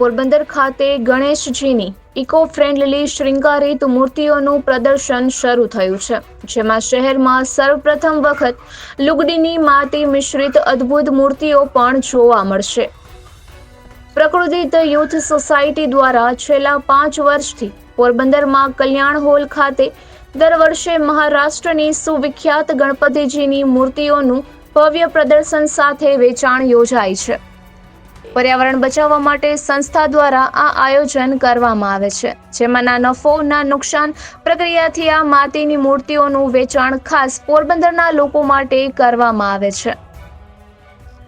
પોરબંદર ખાતે ગણેશજીની eco friendly શૃંગારિત મૂર્તિઓનું પ્રદર્શન શરૂ થયું છે, જેમાં શહેરમાં સર્વપ્રથમ વખત લુગડીની માટી મિશ્રિત અદ્ભુત મૂર્તિઓ પણ જોવા મળશે. પ્રકૃતિત યુથ સોસાયટી દ્વારા છેલ્લા પાંચ વર્ષથી પોરબંદરમાં કલ્યાણ હોલ ખાતે દર વર્ષે મહારાષ્ટ્રની સુવિખ્યાત ગણપતિજીની મૂર્તિઓનું ભવ્ય પ્રદર્શન સાથે વેચાણ યોજાય છે. પર્યાવરણ બચાવવા માટે સંસ્થા દ્વારા આ આયોજન કરવામાં આવે છે, જેમાં ના નફો, ના નુકસાન પ્રક્રિયાથી આ માટીની મૂર્તિઓનું વેચાણ ખાસ પોરબંદરના લોકો માટે કરવામાં આવે છે.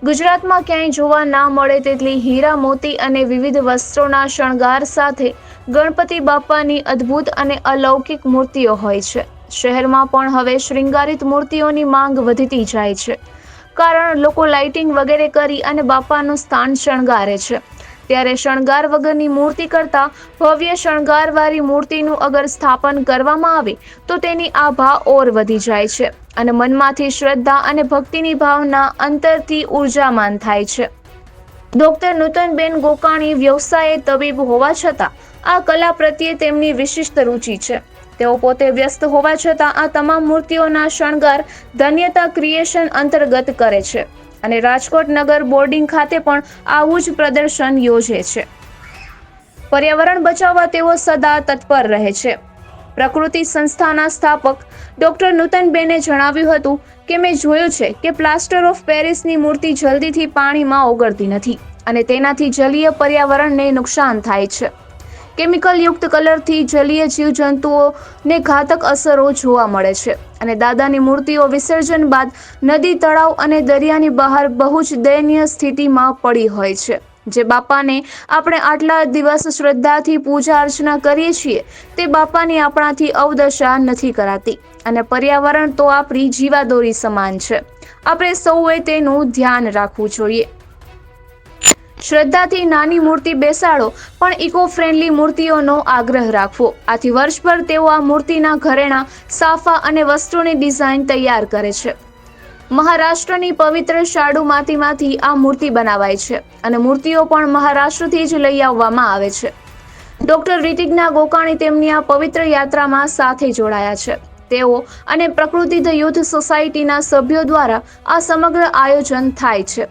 ગુજરાતમાં ક્યાંય જોવા ના મળે તેટલી હીરા મોતી અને વિવિધ વસ્ત્રોના શણગાર સાથે ગણપતિ બાપાની અદ્ભુત અને અલૌકિક મૂર્તિઓ હોય છે. શહેરમાં પણ હવે શૃંગારિત મૂર્તિઓની માંગ વધતી જાય છે. કારણ લોકો લાઇટિંગ વગેરે કરી અને બાપાનું સ્થાન શણગારે છે. ત્યારે શણગાર વગરની મૂર્તિ કરતાં ભવ્ય શણગારવાળી મૂર્તિનું અગર સ્થાપન કરવામાં આવે, તો તેની આભા ઓર વધી જાય છે અને મનમાંથી શ્રદ્ધા અને ભક્તિની ભાવના અંતરથી ઉર્જામાન થાય છે. ડોક્ટર નૂતનબેન ગોકાણી વ્યવસાયે તબીબ હોવા છતાં આ કલા પ્રત્યે તેમની વિશિષ્ટ રુચિ છે. તેઓ પોતે વ્યસ્ત હોવા છતાં આ તમામ મૂર્તિઓના શણગાર ધન્યતા ક્રિએશન અંતર્ગત કરે છે અને રાજકોટ નગર બોર્ડિંગ ખાતે પણ આવું જ પ્રદર્શન યોજે છે. પર્યાવરણ બચાવવા તેઓ સદા તત્પર રહે છે. પ્રકૃતિ સંસ્થાના સ્થાપક ડોક્ટર નૂતનબેને જણાવ્યું હતું કે મેં જોયું છે કે પ્લાસ્ટર ઓફ પેરિસની મૂર્તિ જલ્દીથી પાણીમાં ઓગળતી નથી અને તેનાથી જલીય પર્યાવરણને નુકસાન થાય છે. કેમિકલયુક્ત કલરથી જલીય જીવજંતુઓને ઘાતક અસરો જોવા મળે છે અને દાદાની મૂર્તિઓ વિસર્જન બાદ નદી, તળાવ અને દરિયાની બહાર બહુ જ દયનીય સ્થિતિમાં પડી હોય છે. જે બાપાને આપણે આટલા દિવસ શ્રદ્ધાથી પૂજા અર્ચના કરીએ છીએ, તે બાપાની આપણાથી અવદશા નથી કરાતી અને પર્યાવરણ તો આપણી જીવાદોરી સમાન છે. આપણે સૌએ તેનું ધ્યાન રાખવું જોઈએ. શ્રદ્ધાથી નાની મૂર્તિ બેસાડો, પણ ઇકો ફ્રેન્ડલી મૂર્તિઓનો આગ્રહ રાખવો. આથી વર્ષભર તેઓ આ મૂર્તિના ઘરેણા, સાફા અને વસ્ત્રોની ડિઝાઇન તૈયાર કરે છે. મહારાષ્ટ્રની પવિત્ર શાડુ માતીમાંથી આ મૂર્તિ બનાવાય છે અને મૂર્તિઓ પણ મહારાષ્ટ્રથી જ લઈ આવવામાં આવે છે. ડોક્ટર રિતિજ્ઞા ગોકાણી તેમની આ પવિત્ર યાત્રામાં સાથે જોડાયા છે. તેઓ અને પ્રકૃતિ યુથ સોસાયટીના સભ્યો દ્વારા આ સમગ્ર આયોજન થાય છે.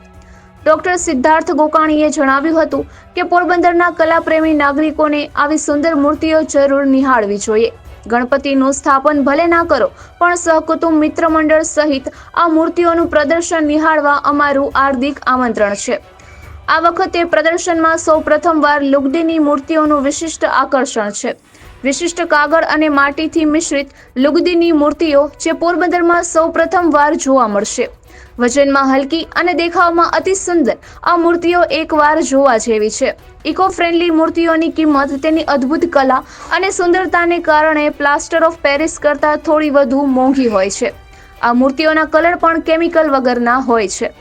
ડોક્ટર સિદ્ધાર્થ ગોકાણીએ જણાવ્યું હતું કે પોરબંદરના કલાપ્રેમી નાગરિકોને આવી સુંદર મૂર્તિઓ જરૂર નિહાળવી જોઈએ. ગણપતિનું સ્થાપન ભલે ના કરો, પણ સહકુટુંબ મિત્ર મંડળ સહિત આ મૂર્તિઓનું પ્રદર્શન નિહાળવા અમારું હાર્દિક આમંત્રણ છે. આ વખતે પ્રદર્શનમાં સૌ પ્રથમવાર લુગડીની મૂર્તિઓનું વિશિષ્ટ આકર્ષણ છે. વિશિષ્ટ કાગળ અને માટીથી મિશ્રિત લુગદીની મૂર્તિઓ જે પોરબંદરમાં સૌ પ્રથમવાર જોવા મળશે. વજનમાં હલકી અને દેખાવમાં અતિ સુંદર આ મૂર્તિઓ એકવાર જોવા જેવી છે. ઇકો ફ્રેન્ડલી મૂર્તિઓની કિંમત તેની અદ્ભુત કલા અને સુંદરતાને કારણે પ્લાસ્ટર ઓફ પેરિસ કરતાં થોડી વધુ મોંઘી હોય છે. આ મૂર્તિઓના કલર પણ કેમિકલ વગરના હોય છે.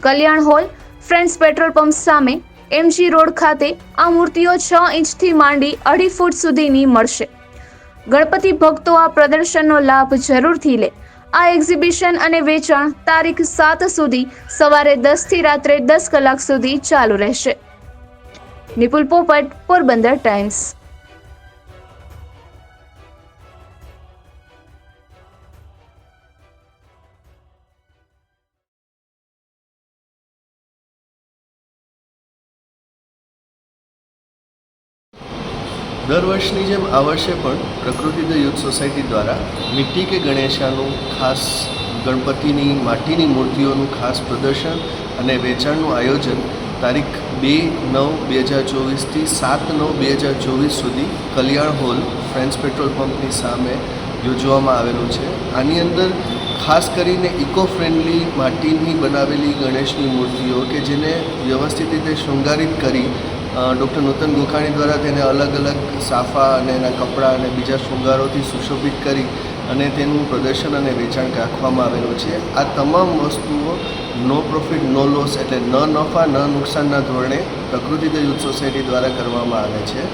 Kalyan Hall, Friends Petrol Pump સામે એમજી રોડ ખાતે આ મૂર્તિઓ છ ઇંચથી માંડી અઢી ફૂટ સુધીની મળશે. ગણપતિ ભક્તો આ પ્રદર્શનનો લાભ જરૂરથી લે. આ એક્ઝિબિશન અને વેચાણ તારીખ સાત સુધી સવારે દસથી રાત્રે દસ કલાક સુધી ચાલુ રહેશે. નિપુલ પોપટ, પોરબંદર ટાઈમ્સ દર વર્ષની જેમ આ વર્ષે પણ પ્રકૃતિ ધ યુથ સોસાયટી દ્વારા મિટ્ટી કે ગણેશાનું ખાસ ગણપતિની માટીની મૂર્તિઓનું ખાસ પ્રદર્શન અને વેચાણનું આયોજન તારીખ બે નવ બે હજાર ચોવીસથી સાત નવ બે હજાર ચોવીસ સુધી કલ્યાણ હોલ ફ્રેન્ડ્સ પેટ્રોલ પંપની સામે યોજવામાં આવેલું છે. આની અંદર ખાસ કરીને ઇકો ફ્રેન્ડલી માટીની બનાવેલી ગણેશની મૂર્તિઓ કે જેને વ્યવસ્થિત રીતે શૃંગારિત કરી ડૉક્ટર નૂતન ગોખાણી દ્વારા તેને અલગ અલગ સાફા અને એના કપડાં અને બીજા શૃંગારોથી સુશોભિત કરી અને તેનું પ્રદર્શન અને વેચાણ રાખવામાં આવેલું છે. આ તમામ વસ્તુઓ નો પ્રોફિટ નો લોસ એટલે ન નફા, ન નુકસાનના ધોરણે પ્રકૃતિ યુથ સોસાયટી દ્વારા કરવામાં આવે છે.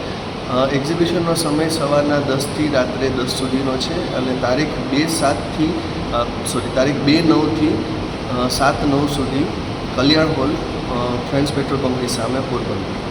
એક્ઝિબિશનનો સમય સવારના દસથી રાત્રે દસ સુધીનો છે અને તારીખ બે સાતથી સોરી તારીખ બે નવથી સાત નવ સુધી કલ્યાણ હોલ ફ્રેન્ડ્સ પેટ્રોલ પંપની સામે પોરબંદર.